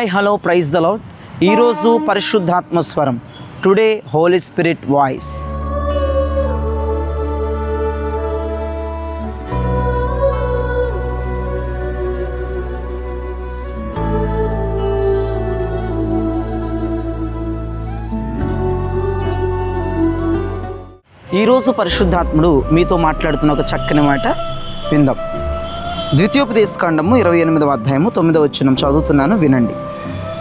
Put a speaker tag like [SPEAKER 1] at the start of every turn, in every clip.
[SPEAKER 1] Hi hello praise the Lord ఈరోజు పరిశుద్ధాత్మస్వరం today Holy Spirit voice. ఈరోజు పరిశుద్ధాత్ముడు మీతో మాట్లాడుతున్న ఒక చక్కని మాట విందాం. ద్వితీయోపదేశ కాండము ఇరవై ఎనిమిదవ అధ్యాయము తొమ్మిదవ వచ్చినం చదువుతున్నాను వినండి.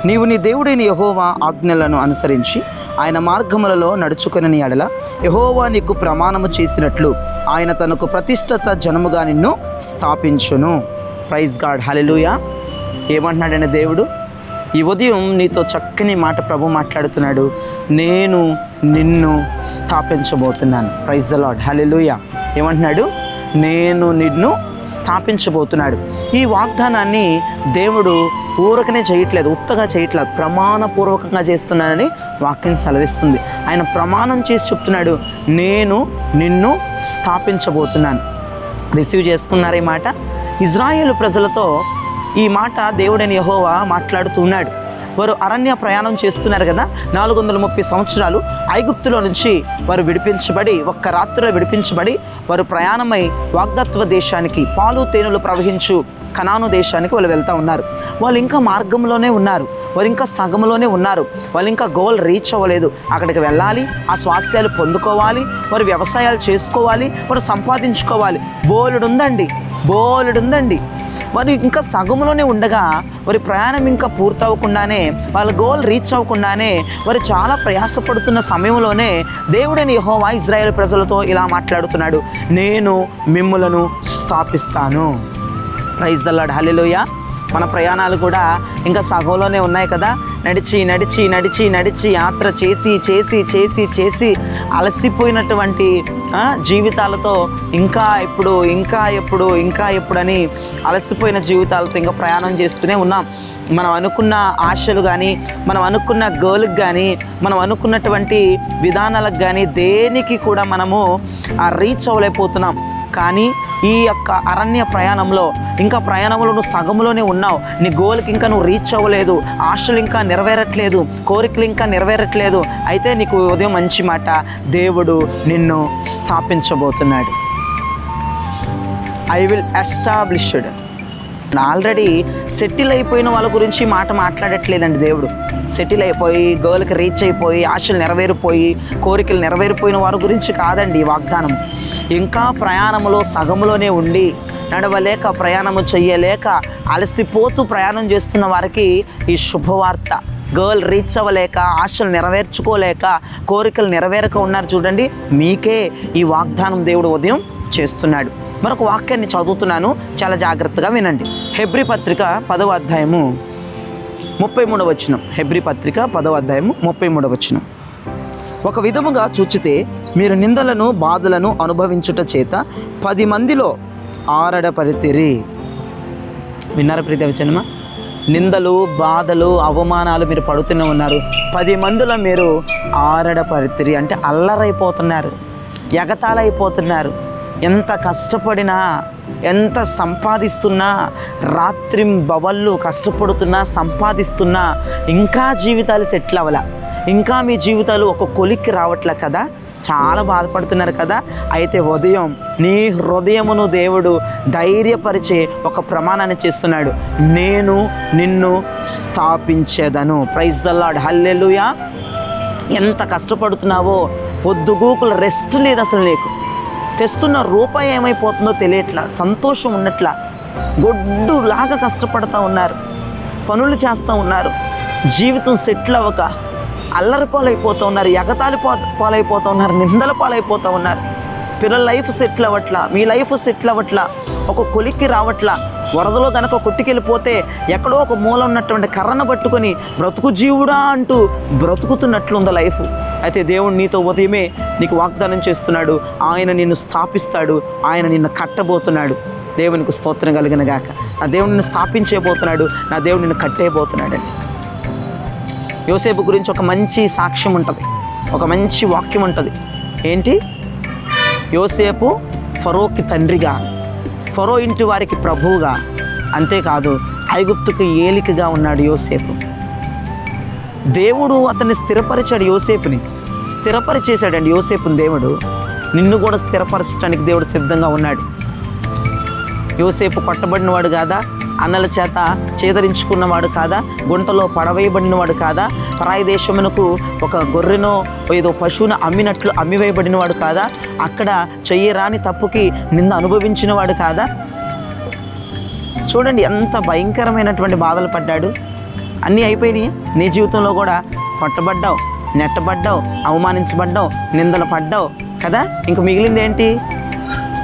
[SPEAKER 1] నీవు నీ దేవుడైన యహోవా ఆజ్ఞలను అనుసరించి ఆయన మార్గములలో నడుచుకుని ఎడల యహోవా నీకు ప్రమాణము చేసినట్లు ఆయన తనకు ప్రతిష్టత జనముగా నిన్ను స్థాపించును. ప్రైజ్ గాడ్ హలెలుయా ఏమంటున్నాడనే దేవుడు? ఈ ఉదయం నీతో చక్కని మాట ప్రభు మాట్లాడుతున్నాడు. నేను నిన్ను స్థాపించబోతున్నాను. ప్రైజ్ ద లాడ్ హలెలుయా ఏమంటున్నాడు? నేను నిన్ను స్థాపించబోతున్నాడు. ఈ వాగ్దానాన్ని దేవుడు ఊరకనే చేయట్లేదు ఉత్తగా చేయట్లేదు ప్రమాణపూర్వకంగా చేస్తున్నానని వాక్యం సెలవిస్తుంది. ఆయన ప్రమాణం చేసి చెప్తున్నాడు నేను నిన్ను స్థాపించబోతున్నాను. రిసీవ్ చేసుకున్నారు ఈ మాట? ఇజ్రాయేల్ ప్రజలతో ఈ మాట దేవుడని యహోవా మాట్లాడుతున్నాడు వారు అరణ్య ప్రయాణం చేస్తున్నారు కదా. నాలుగు వందల ముప్పై సంవత్సరాలు ఐగుప్తులో నుంచి వారు విడిపించబడి ఒక్క రాత్రిలో విడిపించబడి వారు ప్రయాణమై వాగ్దత్వ దేశానికి పాలు తేనెలు ప్రవహించు కనాను దేశానికి వాళ్ళు వెళ్తూ ఉన్నారు. వాళ్ళు ఇంకా మార్గంలోనే ఉన్నారు. వారు ఇంకా సగంలోనే ఉన్నారు. వాళ్ళు ఇంకా గోల్ రీచ్ అవ్వలేదు. అక్కడికి వెళ్ళాలి ఆ స్వాస్థ్యాలు పొందుకోవాలి వారు వ్యవసాయాలు చేసుకోవాలి వారు సంపాదించుకోవాలి. బోలెడుందండి బోలెడుందండి వారు ఇంకా సగంలోనే ఉండగా వారి ప్రయాణం ఇంకా పూర్తవకుండానే వాళ్ళ గోల్ రీచ్ అవ్వకుండానే వారు చాలా ప్రయాసపడుతున్న సమయంలోనే దేవుడని యహోవా ఇజ్రాయెల్ ప్రజలతో ఇలా మాట్లాడుతున్నాడు. నేను మిమ్ములను స్థాపిస్తాను. ప్రైజ్ దల్లాడు హల్లెలూయ మన ప్రయాణాలు కూడా ఇంకా సగంలోనే ఉన్నాయి కదా. నడిచి నడిచి నడిచి నడిచి యాత్ర చేసి చేసి చేసి చేసి అలసిపోయినటువంటి జీవితాలతో ఇంకా ఎప్పుడు ఇంకా ఎప్పుడు ఇంకా ఎప్పుడని అలసిపోయిన జీవితాలతో ఇంకా ప్రయాణం చేస్తూనే ఉన్నాం. మనం అనుకున్న ఆశలు కానీ మనం అనుకున్న గోల్కి కానీ మనం అనుకున్నటువంటి విధానాలకు కానీ దేనికి కూడా మనము రీచ్ అవ్వలేకపోతున్నాం. కానీ ఈ యొక్క అరణ్య ప్రయాణంలో ఇంకా ప్రయాణంలో నువ్వు సగంలోనే ఉన్నావు. నీ గోల్కి ఇంకా నువ్వు రీచ్ అవ్వలేదు. ఆశలు ఇంకా నెరవేరట్లేదు. కోరికలు ఇంకా నెరవేరట్లేదు. అయితే నీకు ఉదయం మంచి మాట. దేవుడు నిన్ను స్థాపించబోతున్నాడు. I will established already settle అయిపోయిన వాళ్ళ గురించి మాట మాట్లాడట్లేదండి దేవుడు. సెటిల్ అయిపోయి గర్ల్కి రీచ్ అయిపోయి ఆశలు నెరవేరిపోయి కోరికలు నెరవేరిపోయిన వారి గురించి కాదండి ఈ వాగ్దానం. ఇంకా ప్రయాణంలో సగంలోనే ఉండి నడవలేక ప్రయాణము చెయ్యలేక అలసిపోతూ ప్రయాణం చేస్తున్న వారికి ఈ శుభవార్త. గర్ల్ రీచ్ అవ్వలేక ఆశలు నెరవేర్చుకోలేక కోరికలు నెరవేరక ఉన్నారు చూడండి. మీకే ఈ వాగ్దానం దేవుడు ఉదయం చేస్తున్నాడు. మరొక వాక్యాన్ని చదువుతున్నాను. చాలా జాగ్రత్తగా వినండి. హెబ్రి పత్రిక పదవ అధ్యాయము ముప్పై మూడవ వచనం. హెబ్రి పత్రిక పదవ అధ్యాయము ముప్పై మూడవ వచనం. ఒక విధముగా చూచితే మీరు నిందలను బాధలను అనుభవించుట చేత పది మందిలో ఆరడపరితిరి. విన్నారా ప్రీతి వచనమా? నిందలు బాధలు అవమానాలు మీరు పడుతూనే ఉన్నారు. పది మందిలో మీరు ఆరడపరితిరి అంటే అల్లరైపోతున్నారు ఎగతాళైపోతున్నారు. ఎంత కష్టపడినా ఎంత సంపాదిస్తున్నా రాత్రి బవళ్ళు కష్టపడుతున్నా సంపాదిస్తున్నా ఇంకా జీవితాలు సెటిల్ అవ్వాల. ఇంకా మీ జీవితాలు ఒక కొలిక్కి రావట్లే కదా? చాలా బాధపడుతున్నారు కదా? అయితే ఉదయం నీ హృదయమును దేవుడు ధైర్యపరిచే ఒక ప్రమాణాన్ని చేస్తున్నాడు. నేను నిన్ను స్థాపించేదను. ప్రైజ్ దల్లాడ్ హల్లెలుయా ఎంత కష్టపడుతున్నావో పొద్దుగూకులు రెస్ట్ లేదు అసలు నీకు. తెస్తున్న రూపాయి ఏమైపోతుందో తెలియట్లా సంతోషం ఉన్నట్లా గొడ్డు లాగా కష్టపడుతూ ఉన్నారు పనులు చేస్తూ ఉన్నారు జీవితం సెటిల్ అవ్వక అల్లరి పాలైపోతూ ఉన్నారు ఎగతాళి పాలైపోతూ ఉన్నారు నిందల పాలైపోతూ ఉన్నారు. పిల్లల లైఫ్ సెటిల్ అవ్వట్లా మీ లైఫ్ సెటిల్ అవ్వట్లా ఒక కొలిక్కి రావట్లా వరదలో గనక కొట్టుకెళ్ళిపోతే ఎక్కడో ఒక మూల ఉన్నటువంటి కర్రను పట్టుకొని బ్రతుకు జీవుడా అంటూ బ్రతుకుతున్నట్లుంది లైఫ్. అయితే దేవుడు నీతో ఉదయమే నీకు వాగ్దానం చేస్తున్నాడు ఆయన నిన్ను స్థాపిస్తాడు ఆయన నిన్ను కట్టబోతున్నాడు. దేవునికి స్తోత్రం కలిగిన గాక. నా దేవుడు నిన్ను స్థాపించేయబోతున్నాడు నా దేవుడు నిన్ను కట్టేయబోతున్నాడండి యోసేపు గురించి ఒక మంచి సాక్ష్యం ఉంటుంది ఒక మంచి వాక్యం ఉంటుంది. ఏంటి? యోసేపు ఫరోకి తండ్రిగా ఫరో ఇంటి వారికి ప్రభువుగా అంతేకాదు ఐగుప్తుకు ఏలికగా ఉన్నాడు యోసేపు. దేవుడు అతన్ని స్థిరపరిచాడు యోసేపుని. స్థిరపరిచేశాడండి యోసేపుని దేవుడు. నిన్ను కూడా స్థిరపరచడానికి దేవుడు సిద్ధంగా ఉన్నాడు. యోసేపు కొట్టబడినవాడు కాదా? అన్నల చేత చేదరించుకున్నవాడు కాదా? గుంటలో పడవేయబడినవాడు కాదా? పరాయి దేశమునకు ఒక గొర్రెనో ఏదో పశువును అమ్మినట్లు అమ్మివేయబడినవాడు కాదా? అక్కడ చెయ్యరాని తప్పుకి నింద అనుభవించినవాడు కాదా? చూడండి ఎంత భయంకరమైనటువంటి బాధలు పడ్డాడు. అన్నీ అయిపోయినాయి. నీ జీవితంలో కూడా కొట్టబడ్డావు నెట్టబడ్డావు అవమానించబడ్డావు నిందలు పడ్డావు కదా? ఇంక మిగిలింది ఏంటి?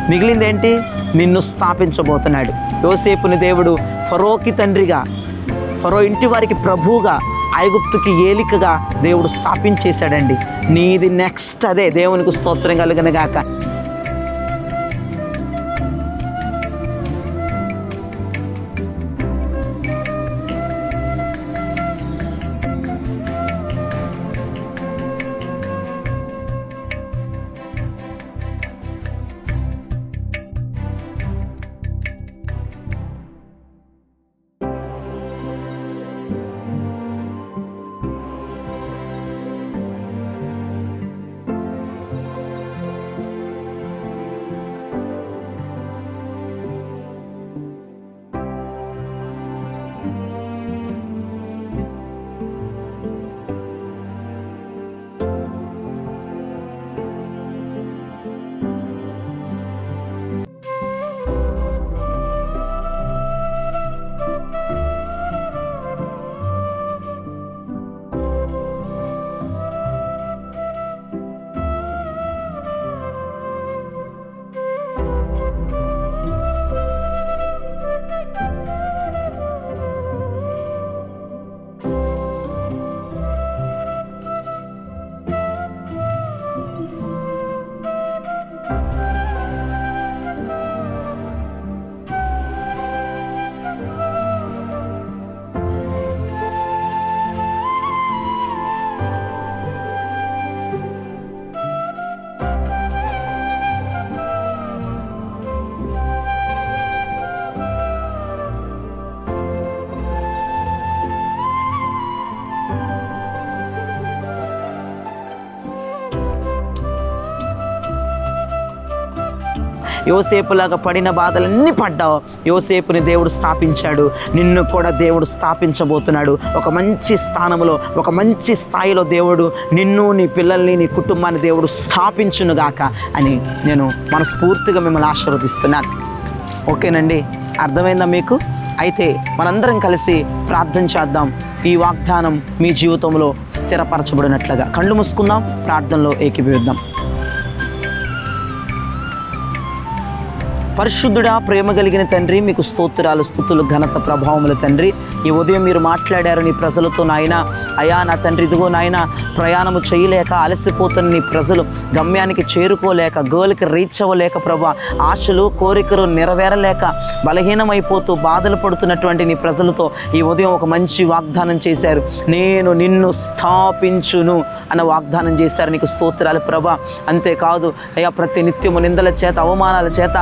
[SPEAKER 1] మిగిలిందేంటి? నిన్ను స్థాపించబోతున్నాడు. యోసేపుని దేవుడు ఫరోకి తండ్రిగా ఫరో ఇంటి వారికి ప్రభువుగా ఐగుప్తుకి ఏలికగా దేవుడు స్థాపించేశాడండి. నీది నెక్స్ట్ అదే దేవునికి స్తోత్రం కలిగిన గాక. యోసేపులాగా పడిన బాధలన్నీ పడ్డావు. యోసేపుని దేవుడు స్థాపించాడు. నిన్ను కూడా దేవుడు స్థాపించబోతున్నాడు. ఒక మంచి స్థానంలో ఒక మంచి స్థాయిలో దేవుడు నిన్ను నీ పిల్లల్ని నీ కుటుంబాన్ని దేవుడు స్థాపించునుగాక అని నేను మనస్ఫూర్తిగా మిమ్మల్ని ఆశీర్వదిస్తున్నాను. ఓకేనండి? అర్థమైందా మీకు? అయితే మనందరం కలిసి ప్రార్థన చేద్దాం. ఈ వాగ్దానం మీ జీవితంలో స్థిరపరచబడినట్లుగా. కళ్ళు మూసుకుందాం ప్రార్థనలో ఏకీభవిద్దాం. పరిశుద్ధుడా ప్రేమ కలిగిన తండ్రి మీకు స్తోత్రాలు స్థుతులు ఘనత ప్రభావములు తండ్రి. ఈ ఉదయం మీరు మాట్లాడారు నీ ప్రజలతో నాయన. అయా నా తండ్రి ఇదిగో నాయన ప్రయాణము చేయలేక అలసిపోతున్న నీ ప్రజలు గమ్యానికి చేరుకోలేక గోలికి రీచ్ అవ్వలేక ప్రభా. ఆశలు కోరికలు నెరవేరలేక బలహీనమైపోతూ బాధలు పడుతున్నటువంటి నీ ప్రజలతో ఈ ఉదయం ఒక మంచి వాగ్దానం చేశారు. నేను నిన్ను స్థాపించును అన్న వాగ్దానం చేశారు. నీకు స్తోత్రాలు ప్రభా. అంతేకాదు అయ్యా ప్రతి నిత్యము నిందల చేత అవమానాల చేత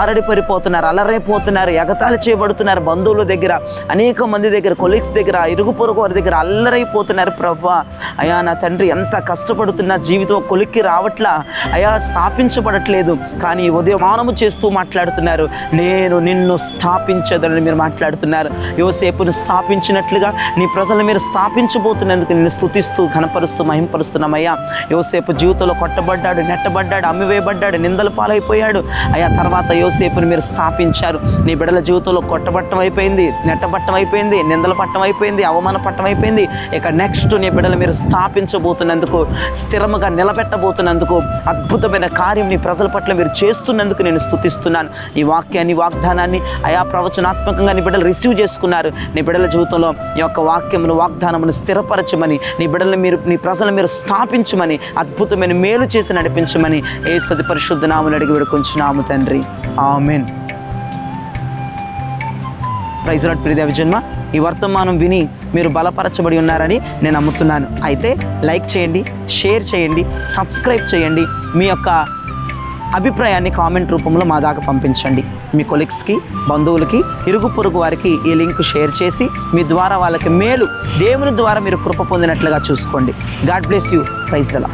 [SPEAKER 1] ఆరడిపడిపోతున్నారు అలరైపోతున్నారు ఎగతాళి చేయబడుతున్నారు బంధువుల దగ్గర అనేక మంది దగ్గర కొలీగ్స్ దగ్గర ఇరుగు పొరుగు వారి దగ్గర అల్లరైపోతున్నారు ప్రభా. అయా నా తండ్రి ఎంత కష్టపడుతున్నా జీవితం కొలిక్కి రావట్లా? అయా స్థాపించబడట్లేదు. కానీ ఈ ఉదయం మానము చేస్తూ మాట్లాడుతున్నారు. నేను నిన్ను స్థాపించదని మీరు మాట్లాడుతున్నారు. యువసేపును స్థాపించినట్లుగా నీ ప్రజలు మీరు స్థాపించబోతున్నందుకు నిన్ను స్థుతిస్తూ ఘనపరుస్తూ మహింపరుస్తున్నామయ్యా యువసేపు జీవితంలో కొట్టబడ్డాడు నెట్టబడ్డాడు అమ్మివేయబడ్డాడు నిందల పాలైపోయాడు. అయా తర్వాత యోసేపుని మీరు స్థాపించారు. నీ బిడల జీవితంలో కొట్టబట్టం అయిపోయింది నెట్టబట్టం అయిపోయింది నిందల పట్టం అయిపోయింది అవమాన పట్టం అయిపోయింది. ఇక నెక్స్ట్ నీ బిడ్డలు మీరు స్థాపించబోతున్నందుకు స్థిరముగా నిలబెట్టబోతున్నందుకు అద్భుతమైన కార్యం నీ ప్రజల పట్ల మీరు చేస్తున్నందుకు నేను స్థుతిస్తున్నాను ఈ వాక్యాన్ని వాగ్దానాన్ని అయా ప్రవచనాత్మకంగా నీ బిడ్డలు రిసీవ్ చేసుకున్నారు. నీ బిడ్డల జీవితంలో ఈ యొక్క వాక్యమును వాగ్దానమును స్థిరపరచమని నీ బిడ్డలు మీరు నీ ప్రజలు మీరు స్థాపించమని అద్భుతమైన మేలు చేసి నడిపించమని ఏ సది పరిశుద్ధ నామని అడిగి విడుకుంటున్నాము తండ్రి. ఆమెన్. ప్రైజ్ లాడ్ ప్రియదేవ జన్మ ఈ వర్తమానం విని మీరు బలపరచబడి ఉన్నారని నేను నమ్ముతున్నాను. అయితే లైక్ చేయండి షేర్ చేయండి సబ్స్క్రైబ్ చేయండి మీ యొక్క అభిప్రాయాన్ని కామెంట్ రూపంలో మా దాకా పంపించండి. మీ కొలీగ్స్కి బంధువులకి ఇరుగు పొరుగు వారికి ఈ లింక్ షేర్ చేసి మీ ద్వారా వాళ్ళకి మేలు దేవుని ద్వారా మీరు కృప పొందినట్లుగా చూసుకోండి. God bless you. ప్రైజ్ దలా